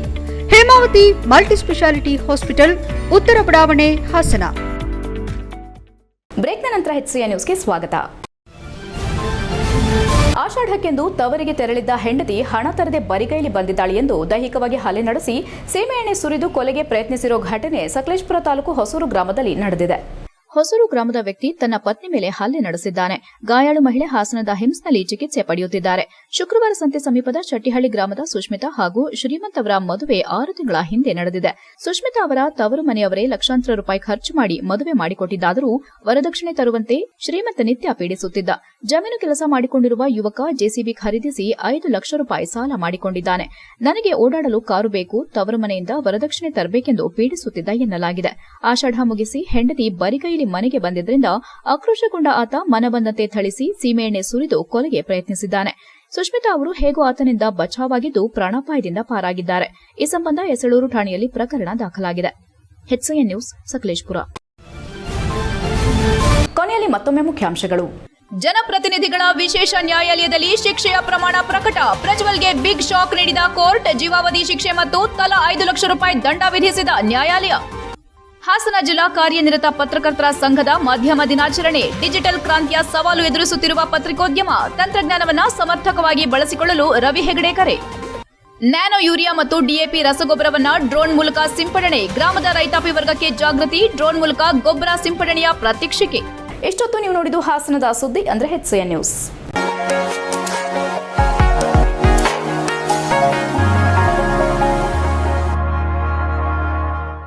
ಹೇಮಾವತಿ ಮಲ್ಟಿ ಸ್ಪೆಷಾಲಿಟಿ ಹಾಸ್ಪಿಟಲ್, ಉತ್ತರ ಬಡಾವಣೆ, ಹಾಸನ. ಬ್ರೇಕ್ನ ನಂತರ ಹೆಚ್ಚಿಯ ನ್ಯೂಸ್ಗೆ ಸ್ವಾಗತ. ಆಷಾಢಕ್ಕೆಂದು ತವರಿಗೆ ತೆರಳಿದ್ದ ಹೆಂಡತಿ ಹಣ ತರದೆ ಬರಿಗೈಲಿ ಬಂದಿದ್ದಾಳೆ ಎಂದು ದೈಹಿಕವಾಗಿ ಹಲ್ಲೆ ನಡೆಸಿ, ಸೀಮೆಎಣ್ಣೆ ಸುರಿದು ಕೊಲೆಗೆ ಪ್ರಯತ್ನಿಸಿರೋ ಘಟನೆ ಸಕಲೇಶ್ಪುರ ತಾಲೂಕು ಹೊಸೂರು ಗ್ರಾಮದಲ್ಲಿ ನಡೆದಿದೆ. ಹೊಸೂರು ಗ್ರಾಮದ ವ್ಯಕ್ತಿ ತನ್ನ ಪತ್ನಿ ಮೇಲೆ ಹಲ್ಲೆ ನಡೆಸಿದ್ದಾನೆ. ಗಾಯಾಳು ಮಹಿಳೆ ಹಾಸನದ ಹಿಮ್ಸ್ನಲ್ಲಿ ಚಿಕಿತ್ಸೆ ಪಡೆಯುತ್ತಿದ್ದಾರೆ. ಶುಕ್ರವಾರ ಸಂತೆ ಸಮೀಪದ ಚಟ್ಟಿಹಳ್ಳಿ ಗ್ರಾಮದ ಸುಷ್ಮಿತಾ ಹಾಗೂ ಶ್ರೀಮಂತ್ ಅವರ ಮದುವೆ ಆರು ತಿಂಗಳ ಹಿಂದೆ ನಡೆದಿದೆ. ಸುಷ್ಮಿತಾ ಅವರ ತವರು ಮನೆಯವರೇ ಲಕ್ಷಾಂತರ ರೂಪಾಯಿ ಖರ್ಚು ಮಾಡಿ ಮದುವೆ ಮಾಡಿಕೊಟ್ಟಿದ್ದಾದರೂ ವರದಕ್ಷಿಣೆ ತರುವಂತೆ ಶ್ರೀಮಂತ ನಿತ್ಯ ಪೀಡಿಸುತ್ತಿದ್ದ. ಜಮೀನು ಕೆಲಸ ಮಾಡಿಕೊಂಡಿರುವ ಯುವಕ ಜೆಸಿಬಿ ಖರೀದಿಸಿ ಐದು ಲಕ್ಷ ರೂಪಾಯಿ ಸಾಲ ಮಾಡಿಕೊಂಡಿದ್ದಾನೆ. ನನಗೆ ಓಡಾಡಲು ಕಾರು ಬೇಕು, ತವರು ಮನೆಯಿಂದ ವರದಕ್ಷಿಣೆ ತರಬೇಕೆಂದು ಪೀಡಿಸುತ್ತಿದ್ದ ಎನ್ನಲಾಗಿದೆ. ಆಷಾಢ ಮುಗಿಸಿ ಹೆಂಡತಿ ಬರಿಗೈಲಿ ಮನೆಗೆ ಬಂದಿದ್ದರಿಂದ ಆಕ್ರೋಶಗೊಂಡ ಆತ ಮನಬಂದಂತೆ ಥಳಿಸಿ ಸೀಮೆಎಣ್ಣೆ ಸುರಿದು ಕೊಲೆಗೆ ಪ್ರಯತ್ನಿಸಿದ್ದಾನೆ. ಸುಷ್ಮಿತಾ ಅವರು ಹೇಗೋ ಆತನಿಂದ ಬಚಾವಾಗಿದ್ದು ಪ್ರಾಣಾಪಾಯದಿಂದ ಪಾರಾಗಿದ್ದಾರೆ. ಈ ಸಂಬಂಧ ಎಸಳೂರು ಠಾಣೆಯಲ್ಲಿ ಪ್ರಕರಣ ದಾಖಲಾಗಿದೆ. ನ್ಯೂಸ್ ಸಕಲೇಶ್ಪುರ. ಕೊನೆಯಲ್ಲಿ ಮತ್ತೊಮ್ಮೆ ಮುಖ್ಯಾಂಶಗಳು. ಜನಪ್ರತಿನಿಧಿಗಳ ವಿಶೇಷ ನ್ಯಾಯಾಲಯದಲ್ಲಿ ಶಿಕ್ಷೆಯ ಪ್ರಮಾಣ ಪ್ರಕಟ. ಪ್ರಜ್ವಲ್ಗೆ ಬಿಗ್ ಶಾಕ್ ನೀಡಿದ ಕೋರ್ಟ್ ಜೀವಾವಧಿ ಶಿಕ್ಷೆ ಮತ್ತು ತಲಾ ಐದು ಲಕ್ಷ ರೂಪಾಯಿ ದಂಡ ವಿಧಿಸಿದ ನ್ಯಾಯಾಲಯ. ಹಾಸನ ಜಿಲ್ಲಾ ಕಾರ್ಯನಿರತ ಪತ್ರಕರ್ತರ ಸಂಘದ ಮಾಧ್ಯಮ ದಿನಾಚರಣೆ, ಡಿಜಿಟಲ್ ಕ್ರಾಂತಿಯ ಸವಾಲು ಎದುರಿಸುತ್ತಿರುವ ಪತ್ರಿಕೋದ್ಯಮ ತಂತ್ರಜ್ಞಾನವನ್ನ ಸಮರ್ಥಕವಾಗಿ ಬಳಸಿಕೊಳ್ಳಲು ರವಿ ಹೆಗಡೆ ಕರೆ. ನ್ಯಾನೋ ಯೂರಿಯಾ ಮತ್ತು ಡಿಎಪಿ ರಸಗೊಬ್ಬರವನ್ನ ಡ್ರೋನ್ ಮೂಲಕ ಸಿಂಪಡಣೆ, ಗ್ರಾಮದ ರೈತಾಪಿ ವರ್ಗಕ್ಕೆ ಜಾಗೃತಿ ಡ್ರೋನ್ ಮೂಲಕ ಗೊಬ್ಬರ ಸಿಂಪಡಣೆಯ ಪ್ರಾತ್ಯಕ್ಷಿಕೆ ಎಷ್ಟೊತ್ತು ನೀವು ನೋಡಿದ್ದು ಹಾಸನದ ಸುದ್ದಿ ಅಂದ್ರೆ ಹೆಚ್ಸಿಎನ್ ನ್ಯೂಸ್.